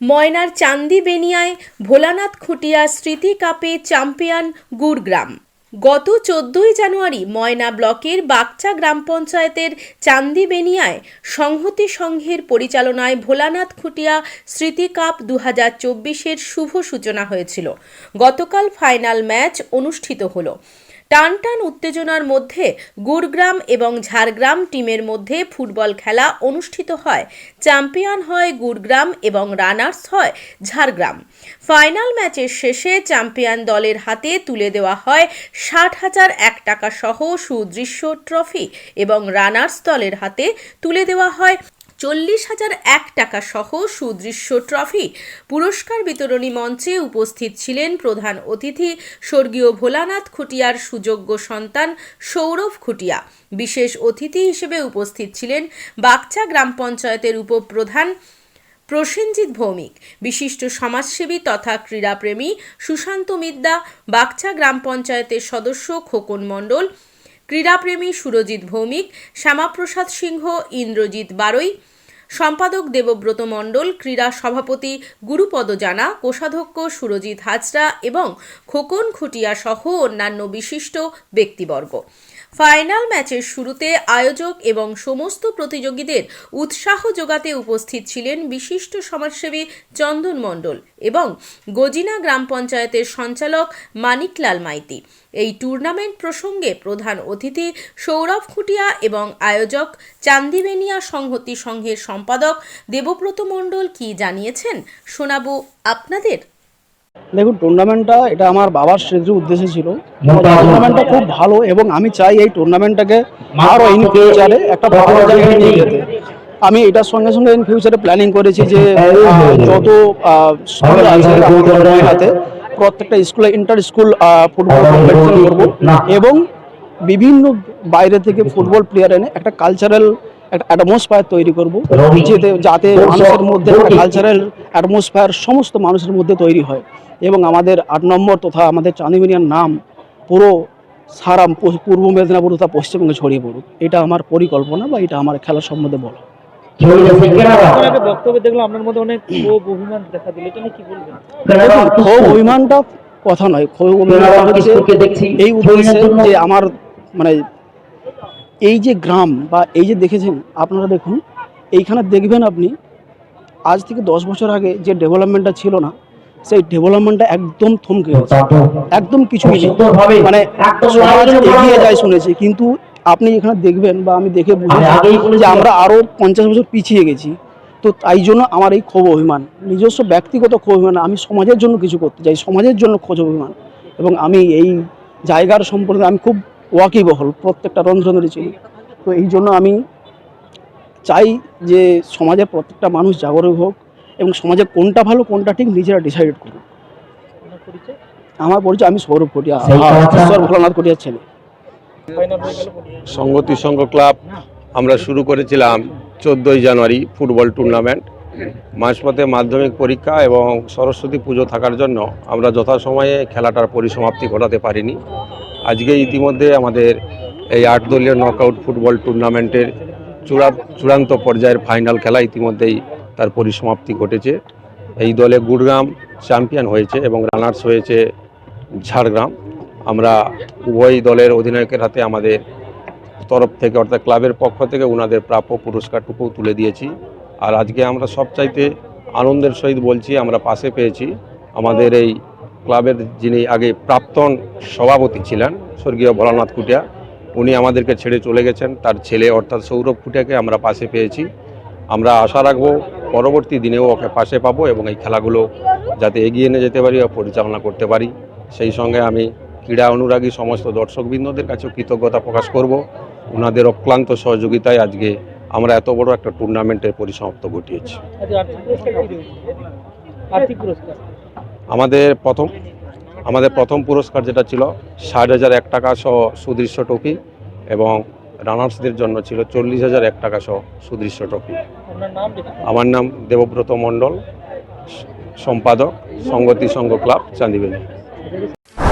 ময়নার চান্দি বেনিয়ায় ভোলানাথ খুটিয়া স্মৃতি কাপে চ্যাম্পিয়ন গুড়গ্রাম গত চোদ্দই জানুয়ারি ময়না ব্লকের বাগচা গ্রাম পঞ্চায়েতের চান্দি বেনিয়ায় সংহতি সংঘের পরিচালনায় ভোলানাথ খুটিয়া স্মৃতি কাপ দু হাজার চব্বিশের শুভ সূচনা হয়েছিল। গতকাল ফাইনাল ম্যাচ অনুষ্ঠিত হলো। টান টান উত্তেজনার মধ্যে গুড়গ্রাম এবং ঝাড়গ্রাম টিমের মধ্যে ফুটবল খেলা অনুষ্ঠিত হয়। চ্যাম্পিয়ন হয় গুড়গ্রাম এবং রানার্স হয় ঝাড়গ্রাম। ফাইনাল ম্যাচের শেষে চ্যাম্পিয়ন দলের হাতে তুলে দেওয়া হয় ষাট হাজার এক টাকা সহ সুদৃশ্য ট্রফি এবং রানার্স দলের হাতে তুলে দেওয়া হয় চল্লিশ হাজার এক টাকা সহ সুদৃশ্য ট্রফি পুরস্কার বিতরণী মঞ্চে উপস্থিত ছিলেন প্রধান অতিথি স্বর্গীয় ভোলানাথ খুটিয়ার সুযোগ্য সন্তান সৌরভ খুটিয়া। বিশেষ অতিথি হিসেবে উপস্থিত ছিলেন বাগচা গ্রাম পঞ্চায়েতের উপপ্রধান প্রসেনজিৎ ভৌমিক, বিশিষ্ট সমাজসেবী তথা ক্রীড়াপ্রেমী সুশান্ত মিদ্যা বাগচা গ্রাম পঞ্চায়েতের সদস্য খোকন মণ্ডল ক্রীড়াপ্রেমী সুরজিৎ ভৌমিক, শ্যামাপ্রসাদ সিংহ, ইন্দ্রজিৎ বারৈ সম্পাদক দেবব্রত মণ্ডল, ক্রীড়া সভাপতি গুরুপদ জানা, কোষাধ্যক্ষ সুরজিৎ হাজরা এবং খোকন খুটিয়া সহ অন্যান্য বিশিষ্ট ব্যক্তিবর্গ। ফাইনাল ম্যাচের শুরুতে আয়োজক এবং সমস্ত প্রতিযোগীদের উৎসাহ যোগাতে উপস্থিত ছিলেন বিশিষ্ট সমাজসেবী চন্দন মণ্ডল। এবং গজিনা গ্রাম পঞ্চায়েতের সঞ্চালক মানিকলাল মাইতি। এই টুর্নামেন্ট প্রসঙ্গে প্রধান অতিথি সৌরভ খুটিয়া এবং আয়োজক চান্দিবেনিয়া সংহতি সংঘের সম্পাদক দেবব্রত মণ্ডল কি জানিয়েছেন শোনাবো আপনাদের। দেখুন টুর্নামেন্টটা এটা আমার বাবার স্মৃতির উদ্দেশ্যে ছিল। টুর্নামেন্টটা খুব ভালো এবং আমি চাই এই টুর্নামেন্টটাকে আরও ইন ফিউচারে একটা ভালো জায়গায় নিয়ে যেতে। আমি এটার সঙ্গে সঙ্গে ইন ফিউচারে প্ল্যানিং করেছি যে যত আহ, স্কুল আছে মহিলাতে প্রত্যেকটা স্কুলে ইন্টার স্কুল ফুটবল কম্পিটিশন করব। এবং বিভিন্ন বাইরে থেকে ফুটবল প্লেয়ার এনে একটা কালচারাল একটা অ্যাটমসফায়ার তৈরি করব। যেতে যাতে মানুষের মধ্যে কালচারাল অ্যাটমসফায়ার সমস্ত মানুষের মধ্যে তৈরি হয়। এবং আমাদের আট নম্বর তথা আমাদের চাঁদিমিনিয়ার নাম পুরো সারা পূর্ব মেদিনীপুর তথা পশ্চিমবঙ্গে ছড়িয়ে পড়ুক। এটা আমার পরিকল্পনা বা এটা আমার খেলার সম্বন্ধে বলা। ক্ষোভ অভিমানটা কথা নয়। ক্ষোভ অভিমানটা হচ্ছে এই উদ্দেশ্যে যে আমার মানে এই যে গ্রাম বা এই যে দেখেছেন আপনারা দেখুন এইখানে দেখবেন আপনি আজ থেকে দশ বছর আগে যে ডেভেলপমেন্টটা ছিল না সেই ডেভেলপমেন্টটা একদম থমকে গেছে। একদম কিছুই নেই। মানে সমাজ এগিয়ে যায় শুনেছি কিন্তু আপনি এখানে দেখবেন বা আমি দেখে বুঝেছি যে আমরা আরও পঞ্চাশ বছর পিছিয়ে গেছি। তো তাই জন্য আমার এই ক্ষোভ অভিমান। নিজস্ব ব্যক্তিগত ক্ষোভ অভিমান আমি সমাজের জন্য কিছু করতে চাই সমাজের জন্য খোঁজ অভিমান। এবং আমি এই জায়গার সম্পর্কে আমি খুব ওয়াকিবহল প্রত্যেকটা রন্ধ্রনদী ছিল। তো এই জন্য আমি চাই যে সমাজের প্রত্যেকটা মানুষ জাগরুক হোক এবং সমাজে কোনটা ভালো কোনটা ঠিক নিজেরা ডিসাইড করুক। আমার পরিচয় আমি সৌরভ কটিয়া ঈশ্বর ভোলানাথ কটিয়ার ছেলে। সংগতি সংঘ ক্লাব আমরা শুরু করেছিলাম চোদ্দোই জানুয়ারি ফুটবল টুর্নামেন্ট। মাঝপথে মাধ্যমিক পরীক্ষা এবং সরস্বতী পুজো থাকার জন্য আমরা যথাসময়ে খেলাটার পরিসমাপ্তি ঘটাতে পারিনি। আজকে ইতিমধ্যে আমাদের এই আট দলীয় নকআউট ফুটবল টুর্নামেন্টের চূড়া, চূড়ান্ত পর্যায়ের ফাইনাল খেলা ইতিমধ্যেই তার পরিসমাপ্তি ঘটেছে। এই দলে গুড়গ্রাম চ্যাম্পিয়ন হয়েছে এবং রানার্স হয়েছে ঝাড়গ্রাম। আমরা উভয় দলের অধিনায়কের হাতে আমাদের তরফ থেকে, অর্থাৎ ক্লাবের পক্ষ থেকে ওনাদের প্রাপ্য পুরস্কারটুকু তুলে দিয়েছি। আর আজকে আমরা সবচাইতে আনন্দের সহিত বলছি, আমরা পাশে পেয়েছি আমাদের এই ক্লাবের যিনি আগে প্রাক্তন সভাপতি ছিলেন, স্বর্গীয় ভোলানাথ কুটিয়া, উনি আমাদেরকে ছেড়ে চলে গেছেন। তার ছেলে অর্থাৎ সৌরভ কুটিয়াকে আমরা পাশে পেয়েছি। আমরা আশা রাখব পরবর্তী দিনেও ওকে পাশে পাবো এবং এই খেলাগুলো যাতে এগিয়ে নিয়ে যেতে পারি বা পরিচালনা করতে পারি। সেই সঙ্গে আমি ক্রীড়া অনুরাগী সমস্ত দর্শকবৃন্দদের কাছেও কৃতজ্ঞতা প্রকাশ করব। ওনাদের অক্লান্ত সহযোগিতায় আজকে আমরা এত বড় একটা টুর্নামেন্টের পরিসমাপ্ত ঘটিয়েছি। পুরস্কার আমাদের প্রথম আমাদের প্রথম পুরস্কার যেটা ছিল ষাট হাজার এক টাকা সহ সুদৃশ্য ট্রফি এবং রানার্সদের জন্য ছিল চল্লিশ হাজার এক টাকা সহ সুদৃশ্য ট্রফি। আমার নাম দেবব্রত মণ্ডল সম্পাদক সংগতি সংঘ ক্লাব চান্দিবেলি।